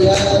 Yeah.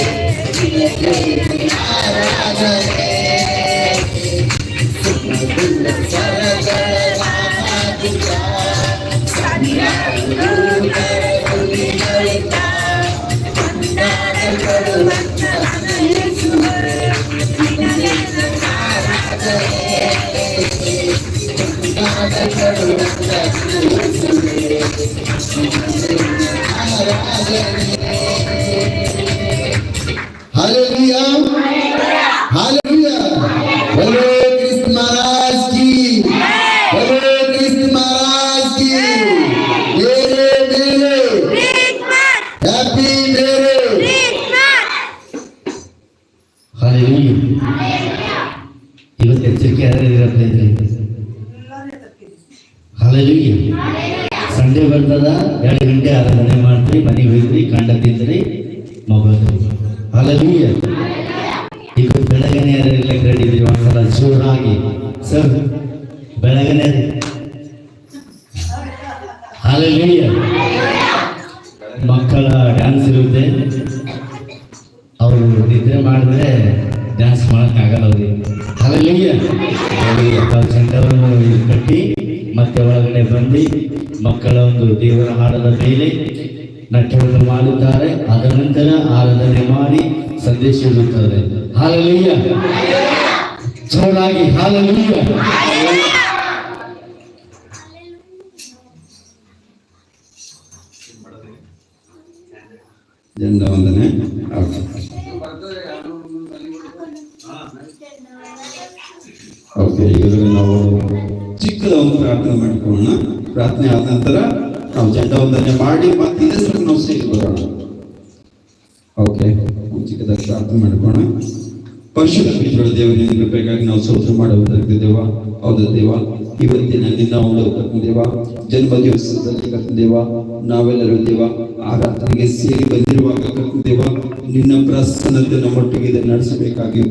Hallelujah hallelujah बोलो कृष्ण महाराज की बोलो कृष्ण महाराज की मेरे मेरे हैप्पी मेरे ಹಾಲೆಲೂಯ ಇವತ್ತು ಎಚ್ಚರಿಕೆ ಯಾರ್ಯಾರು ಇರುತ್ತೆ ಹಾಲೆಲೂಯ ಸಂಡೇ ಬರ್ತದ, ಎರಡು ಗಂಟೆ ಆರಾಧನೆ ಮಾಡ್ತೀರಿ, ಮನೆಗೆ ಹೋಗ್ರಿ, ಕಂಡ ತಿಂದ್ರಿ ಮೊಬೈಲ್ ಹಾಲೆಲೂಯ ಈಗ ಬೆಳಗನೆ ಯಾರೆಲ್ಲ ಇದ್ರಿ ಒಂದ್ಸಲ ಜೋರಾಗಿ ಸರ್ ಬೆಳಗನೆ ಹಾಲೆಲೂಯ ಮಕ್ಕಳ ಡ್ಯಾನ್ಸ್ ಇರುತ್ತೆ. ಅವರು ನಿದ್ರೆ ಮಾಡಿದ್ರೆ ಡ್ಯಾನ್ಸ್ ಮಾಡೋಕ್ಕಾಗಲ್ಲ ಅವ್ರಿಗೆ. ಅವ್ರಿ ಅವ್ರಿಗೆ ಕಟ್ಟಿ, ಮತ್ತೆ ಒಳಗಡೆ ಬಂದು ಮಕ್ಕಳ ಒಂದು ದೇವರ ಹಾಡದ ಮೇಲೆ ನಟವನ್ನು ಮಾಡುತ್ತಾರೆ ಅದರ ನಂತರ ಆರಾಧನೆ ಮಾಡಿ ಸಂದೇಶ ಇರುತ್ತದೆ ಹಾಲಲೀಯ ಜೋರಾಗಿ ಹಾಲಲೀಯ ಜೆಂಡ ವಂದನೆ. ಓಕೆ ಇದರಲ್ಲಿ ನಾವು ಒಂದು ಪ್ರಾರ್ಥನೆ ಮಾಡಿಕೊಳ್ಳೋಣ. ಪ್ರಾರ್ಥನೆ ಆದ ನಂತರ ನಾವು ಜಂಡ ವಂದನೆ ಮಾಡಿ ಮತ್ತೆ ಇದಷ್ಟು ನಾವು ಸೇರಿ ಬರೋಣ. ಓಕೆ ಚಿಕ್ಕದ ಪ್ರಾರ್ಥನೆ ಮಾಡ್ಕೊಳ್ಳೋಣ. ಪರಿಶುದ್ಧ ಪಿತೃ ದೇವರಿಗೆ ಕೃಪೆಗಾಗಿ ನಾವು ಸ್ತೋತ್ರ ಮಾಡುವುದಕ್ಕೆ ದೇವ. ಹೌದು ದೇವ, ಇವತ್ತಿನ ನಿನ್ನ ಒಂದು ದೇವ. ಜನ್ಮ ದಿವಸದಲ್ಲಿ ದೇವ, ನಾವೆಲ್ಲರೂ ದೇವ, ಆರಾಧನೆಗೆ ಸೇರಿ ಬಂದಿರುವಾಗ ದೇವ, ನಿನ್ನ ಪ್ರಸನ್ನತೆ ನಮ್ಮೊಟ್ಟಿಗೆ ನಡೆಸಬೇಕಾಗಿ